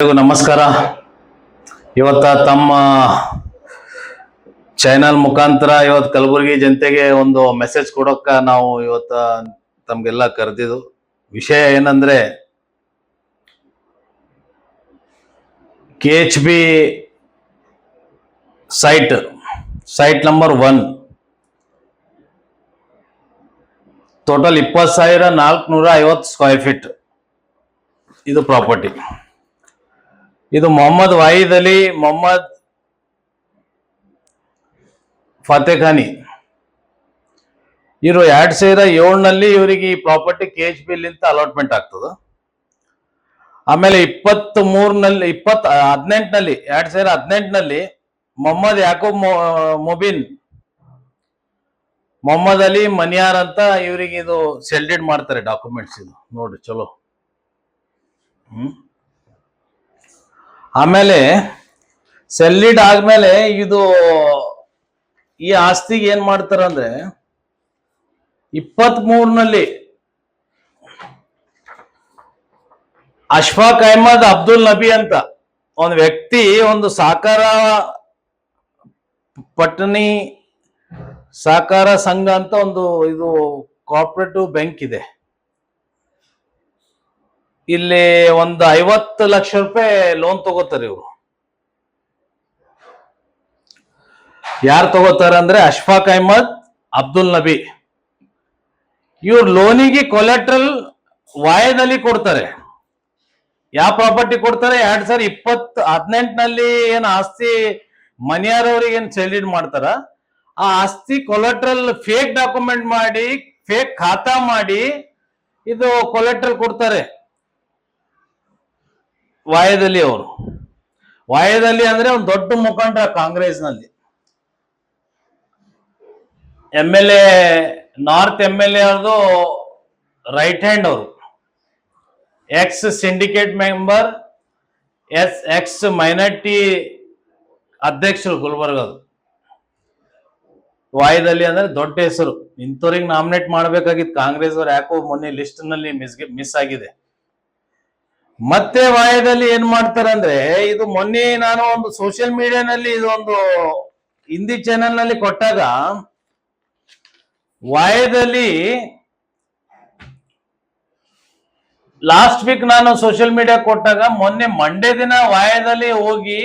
ನಮಸ್ಕಾರ. ಇವತ್ತ ತಮ್ಮ ಚಾನಲ್ ಮುಖಾಂತರ ಇವತ್ತು ಕಲಬುರಗಿ ಜನತೆಗೆ ಒಂದು ಮೆಸೇಜ್ ಕೊಡೋಕ ನಾವು ಇವತ್ತ ತಮ್ಗೆಲ್ಲ ಕರೆದಿದ್ದು. ವಿಷಯ ಏನಂದ್ರೆ K H B site site number one total ಇಪ್ಪತ್ತು ಸಾವಿರ ನಾಲ್ಕುನೂರ ಐವತ್ತು ಸ್ಕ್ವೇರ್ ಫೀಟ್ ಇದು ಪ್ರಾಪರ್ಟಿ ಇದು ಮೊಹಮ್ಮದ್ ವಾಹಿದ್ ಅಲಿ, ಮೊಹಮ್ಮದ್ ಫತೆಖಾನಿ ಇವರು ಎರಡ್ ಸಾವಿರ ಏಳ್ನಲ್ಲಿ ಇವರಿಗೆ ಈ ಪ್ರಾಪರ್ಟಿ ಕೆ ಎಚ್ ಬಿ ಲಿಂತ ಅಲಾಟ್ಮೆಂಟ್ ಆಗ್ತದೆ. ಆಮೇಲೆ ಇಪ್ಪತ್ತ್ ಮೂರ್ನಲ್ಲಿ ಇಪ್ಪತ್ ಹದಿನೆಂಟನಲ್ಲಿ, ಎರಡ್ ಸಾವಿರ ಹದಿನೆಂಟನಲ್ಲಿ ಮೊಹಮ್ಮದ್ ಯಾಕೂಬ್ ಮೊಬಿನ್, ಮೊಹಮ್ಮದ್ ಅಲಿ ಮನಿಯಾರ್ ಅಂತ ಇವರಿಗೆ ಇದು ಸೆಲ್ಡೆಡ್ ಮಾಡ್ತಾರೆ ಡಾಕ್ಯುಮೆಂಟ್ಸ್ ಇದು. ನೋಡ್ರಿ ಚಲೋ. ಹ್ಮ್? ಆಮೇಲೆ ಸೆಲ್ಲಿಡ್ ಆದ್ಮೇಲೆ ಇದು ಈ ಆಸ್ತಿಗೆ ಏನ್ ಮಾಡ್ತಾರ ಅಂದ್ರೆ ಇಪ್ಪತ್ತ್ ಮೂರ್ನಲ್ಲಿ ಅಶ್ಫಾಕ್ ಅಹಮದ್ ಅಬ್ದುಲ್ ನಬಿ ಅಂತ ಒಂದು ವ್ಯಕ್ತಿ, ಒಂದು ಸಾಕಾರ ಪಟ್ಟಣಿ ಸಾಕಾರ ಸಂಘ ಅಂತ ಒಂದು ಇದು ಕೋಆಪರೇಟಿವ್ ಬ್ಯಾಂಕ್ ಇದೆ. ಇಲ್ಲಿ ಒಂದು ಐವತ್ತು ಲಕ್ಷ ರೂಪಾಯಿ ಲೋನ್ ತಗೋತಾರೆ ಇವರು. ಯಾರು ತಗೋತಾರೆ ಅಂದ್ರೆ ಅಶ್ಫಾಕ್ ಅಹಮದ್, ಅಬ್ದುಲ್ ನಬಿ. ಇವ್ರು ಲೋನಿಗೆ ಕೊಲೆಟ್ರಲ್ ವಾಯದಲ್ಲಿ ಕೊಡ್ತಾರೆ. ಯಾವ ಪ್ರಾಪರ್ಟಿ ಕೊಡ್ತಾರೆ? ಎರಡ್ ಸಾವಿರ ಇಪ್ಪತ್ ಹದಿನೆಂಟನಲ್ಲಿ ಏನ್ ಆಸ್ತಿ ಮನೆಯವರವ್ರಿಗೆ ಏನ್ ಸೆಲಿಡ್ ಮಾಡ್ತಾರ? ಆ ಆಸ್ತಿ ಕೊಲೆಟ್ರಲ್ ಫೇಕ್ ಡಾಕ್ಯುಮೆಂಟ್ ಮಾಡಿ ಫೇಕ್ ಖಾತಾ ಮಾಡಿ ಇದು ಕೊಲೆಟ್ರಲ್ ಕೊಡ್ತಾರೆ. ವಾಯದಲ್ಲಿ ಅವರು. ವಾಯದಲ್ಲಿ ಅಂದ್ರೆ ಒಂದು ದೊಡ್ಡ ಮುಖಂಡ ಕಾಂಗ್ರೆಸ್ನಲ್ಲಿ. M L A, north M L A ಅವ್ರದ್ದು ರೈಟ್ ಹ್ಯಾಂಡ್ ಅವರು. Ex syndicate member S ex minority ಅಧ್ಯಕ್ಷರು ಗುಲ್ಬರ್ಗದು ವಾಯದಲ್ಲಿ ಅಂದ್ರೆ ದೊಡ್ಡ ಹೆಸರು. ಇಂಥವ್ರಿಗೆ ನಾಮಿನೇಟ್ ಮಾಡ್ಬೇಕಾಗಿತ್ತು. ಕಾಂಗ್ರೆಸ್ ಅವ್ರು ಯಾಕೋ ಮೊನ್ನೆ ಲಿಸ್ಟ್ನಲ್ಲಿ ಮಿಸ್ ಮಿಸ್ ಆಗಿದೆ. ಮತ್ತೆ ವಾಯದಲ್ಲಿ ಏನ್ ಮಾಡ್ತಾರೆ ಅಂದ್ರೆ ಇದು ಮೊನ್ನೆ ನಾನು ಒಂದು ಸೋಷಿಯಲ್ ಮೀಡಿಯಾನಲ್ಲಿ ಇದೊಂದು ಹಿಂದಿ ಚಾನೆಲ್ನಲ್ಲಿ ಕೊಟ್ಟಾಗ, ವಾಯದಲ್ಲಿ ಲಾಸ್ಟ್ ವೀಕ್ ನಾನು ಸೋಷಿಯಲ್ ಮೀಡಿಯಾ ಕೊಟ್ಟಾಗ, ಮೊನ್ನೆ ಮಂಡೇ ದಿನ ವಾಯದಲ್ಲಿ ಹೋಗಿ,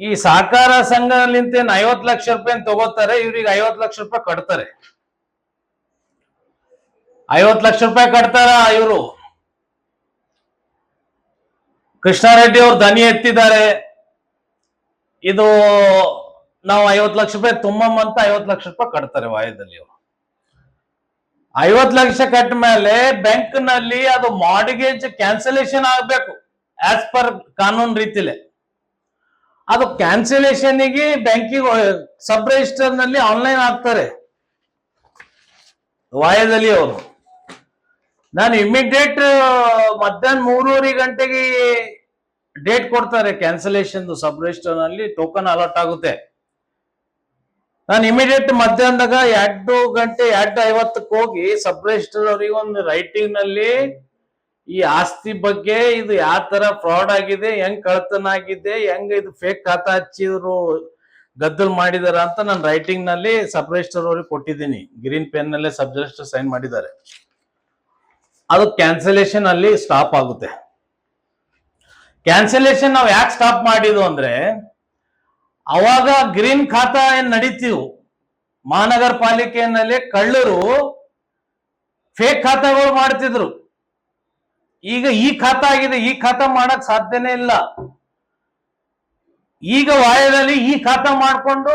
ಈ ಸಹಕಾರ ಸಂಘಲಿಂತ ಏನ್ ಐವತ್ ಲಕ್ಷ ರೂಪಾಯಿ ತಗೋತಾರೆ, ಇವ್ರಿಗೆ ಐವತ್ತು ಲಕ್ಷ ರೂಪಾಯಿ ಕಟ್ತಾರೆ. ಐವತ್ತು ಲಕ್ಷ ರೂಪಾಯಿ ಕಟ್ತಾರ ಇವರು? ಕೃಷ್ಣಾರೆಡ್ಡಿ ಅವ್ರು ದನಿ ಎತ್ತಿದ್ದಾರೆ. ಇದು ನಾವು ಐವತ್ ಲಕ್ಷ ರೂಪಾಯಿ ತುಂಬಮ್ಮ ಅಂತ ಐವತ್ ಲಕ್ಷ ರೂಪಾಯಿ ಕಟ್ತಾರೆ ವಾಯದಲ್ಲಿ ಅವರು ಐವತ್ ಲಕ್ಷ ಕಟ್ಟ ಮೇಲೆ ಬ್ಯಾಂಕ್ನಲ್ಲಿ ಅದು ಮಾಡಿಗೇಜ್ ಕ್ಯಾನ್ಸಲೇಷನ್ ಆಗ್ಬೇಕು ಆಸ್ ಪರ್ ಕಾನೂನು ರೀತಿಲೆ. ಅದು ಕ್ಯಾನ್ಸಲೇಷನ್ಗೆ ಬ್ಯಾಂಕಿಗೆ ಸಬ್ ರಿಜಿಸ್ಟರ್ನಲ್ಲಿ ಆನ್ಲೈನ್ ಆಗ್ತಾರೆ ವಾಯದಲ್ಲಿ ಅವರು. ನಾನು ಇಮಿಡಿಯೇಟ್ ಮಧ್ಯಾಹ್ನ ಮೂರುವರೆ ಗಂಟೆಗೆ ಡೇಟ್ ಕೊಡ್ತಾರೆ ಕ್ಯಾನ್ಸಲೇಷನ್ ಸಬ್ ರಿಜಿಸ್ಟರ್ನಲ್ಲಿ ಟೋಕನ್ ಅಲರ್ಟ್ ಆಗುತ್ತೆ. ನಾನು ಇಮಿಡಿಯೇಟ್ ಮಧ್ಯಾಹ್ನದಾಗ ಎರಡು ಗಂಟೆ ಎರಡು ಐವತ್ತಕ್ಕೆ ಹೋಗಿ ಸಬ್ ರಿಜಿಸ್ಟರ್ ಅವರಿಗೆ ಒಂದು ರೈಟಿಂಗ್ನಲ್ಲಿ ಈ ಆಸ್ತಿ ಬಗ್ಗೆ ಇದು ಯಾವ ತರ ಫ್ರಾಡ್ ಆಗಿದೆ, ಹೆಂಗ್ ಕಳ್ತನ ಆಗಿದೆ, ಹೆಂಗ್ ಇದು ಫೇಕ್ ಖಾತಾ ಹಚ್ಚಿದ್ರು, ಗದ್ದಲ್ ಮಾಡಿದಾರ ಅಂತ ನಾನು ರೈಟಿಂಗ್ನಲ್ಲಿ ಸಬ್ ರಿಜಿಸ್ಟರ್ ಅವ್ರಿಗೆ ಕೊಟ್ಟಿದ್ದೀನಿ. ಗ್ರೀನ್ ಪೆನ್ ನಲ್ಲೇ ಸಬ್ ರಿಜಿಸ್ಟರ್ ಸೈನ್ ಮಾಡಿದ್ದಾರೆ. ಅದು ಕ್ಯಾನ್ಸಲೇಷನ್ ಅಲ್ಲಿ ಸ್ಟಾಪ್ ಆಗುತ್ತೆ. ಕ್ಯಾನ್ಸಲೇಷನ್ ನಾವು ಯಾಕೆ ಸ್ಟಾಪ್ ಮಾಡಿದ್ವು ಅಂದ್ರೆ, ಅವಾಗ ಗ್ರೀನ್ ಖಾತಾ ಏನ್ ನಡೀತೀವು? ಮಹಾನಗರ ಪಾಲಿಕೆಯಲ್ಲಿ ಕಳ್ಳರು ಫೇಕ್ ಖಾತಾಗಳು ಮಾಡ್ತಿದ್ರು. ಈಗ ಈ ಖಾತಾ ಆಗಿದೆ, ಈ ಖಾತಾ ಮಾಡಕ್ ಸಾಧ್ಯನೇ ಇಲ್ಲ. ಈಗ ವಾಯದಲ್ಲಿ ಈ ಖಾತಾ ಮಾಡ್ಕೊಂಡು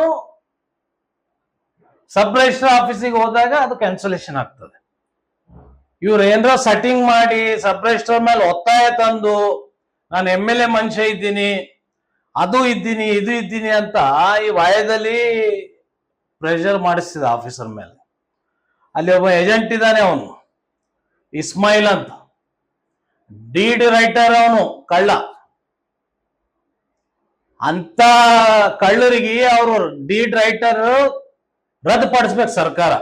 ಸಬ್ ರಿಜಿಸ್ಟರ್ ಆಫೀಸಿಗೆ ಹೋದಾಗ ಅದು ಕ್ಯಾನ್ಸಲೇಷನ್ ಆಗ್ತದೆ. ಇವ್ರು ಏನರ ಸೆಟ್ಟಿಂಗ್ ಮಾಡಿ ಸಬ್ರೆಸ್ಟರ್ ಮೇಲೆ ಒತ್ತಾಯ ತಂದು ನಾನು ಎಂ ಎಲ್ ಎ ಮನುಷ್ಯ ಇದ್ದೀನಿ, ಅದು ಇದ್ದೀನಿ, ಇದು ಇದ್ದೀನಿ ಅಂತ ಈ ವಾಯದಲ್ಲಿ ಪ್ರೆಷರ್ ಮಾಡಿಸ್ತಿದ ಆಫೀಸರ್ ಮೇಲೆ. ಅಲ್ಲಿ ಒಬ್ಬ ಏಜೆಂಟ್ ಇದ್ದಾನೆ ಅವನು ಇಸ್ಮಾಯಿಲ್ ಅಂತ. ಡೀಡ್ ರೈಟರ್ ಅವನು, ಕಳ್ಳ. ಅಂತ ಕಳ್ಳರಿಗೆ ಅವರು ಡೀಡ್ ರೈಟರ್ ರದ್ದುಪಡಿಸ್ಬೇಕು ಸರ್ಕಾರ.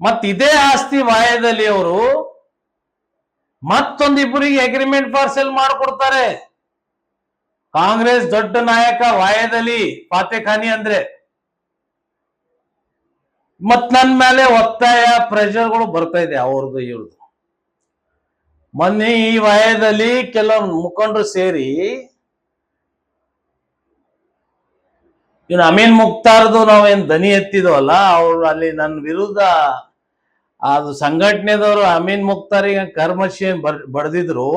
ಮತ್ ಇದೇ ಆಸ್ತಿ ವಾಯದಲ್ಲಿ ಅವರು ಮತ್ತೊಂದಿಬ್ಬರಿಗೆ ಅಗ್ರಿಮೆಂಟ್ ಫಾರ್ ಸೆಲ್ ಮಾಡ್ಕೊಡ್ತಾರೆ. ಕಾಂಗ್ರೆಸ್ ದೊಡ್ಡ ನಾಯಕ ವಾಯದಲ್ಲಿ ಪಾತೆಖಾನಿ ಅಂದ್ರೆ. ಮತ್ ನನ್ ಮೇಲೆ ಒತ್ತಾಯ ಪ್ರೆಷರ್ಗಳು ಬರ್ತಾ ಇದೆ ಅವ್ರದ್ದು ಇವ್ರದ್ದು ಮೊನ್ನೆ ಈ ವಯದಲ್ಲಿ ಕೆಲವು ಮುಖಂಡರು ಸೇರಿ ಇನ್ನು ಅಮೀನ್ ಮುಕ್ತಾರ್ದು ನಾವೇನ್ ದನಿ ಎತ್ತಿದ್ವಲ್ಲ, ಅವ್ರು ಅಲ್ಲಿ ನನ್ನ ವಿರುದ್ಧ ಅದು ಸಂಘಟನೆದವರು ಅಮೀನ್ ಮುಕ್ತಾರಿಗೆ ಕರ್ಮಶಿ ಬಡ್ದಿದ್ರು.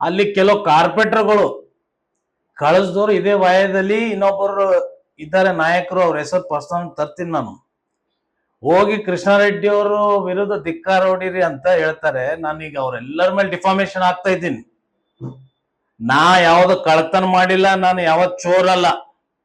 ಅಲ್ಲಿ ಕೆಲವು ಕಾರ್ಪೆಟ್ರ್ಗಳು ಕಳಿಸ್ದವ್ರು ಇದೇ ವಯದಲ್ಲಿ ಇನ್ನೊಬ್ಬರು ಇದ್ದಾರೆ ನಾಯಕರು, ಅವ್ರ ಹೆಸರು ಪರ್ಸನಲ್ ತರ್ತೀನಿ ನಾನು. ಹೋಗಿ ಕೃಷ್ಣಾರೆಡ್ಡಿ ಅವರು ವಿರುದ್ಧ ಧಿಕ್ಕಾರ ಹೊಡೀರಿ ಅಂತ ಹೇಳ್ತಾರೆ. ನಾನೀಗ ಅವ್ರೆಲ್ಲರ ಮೇಲೆ ಡಿಫಾರ್ಮೇಶನ್ ಆಗ್ತಾ ಇದ್ದೀನಿ. ನಾ ಯಾವ್ದು ಕಳ್ತನ ಮಾಡಿಲ್ಲ, ನಾನು ಯಾವತ್ ಚೋರಲ್ಲ.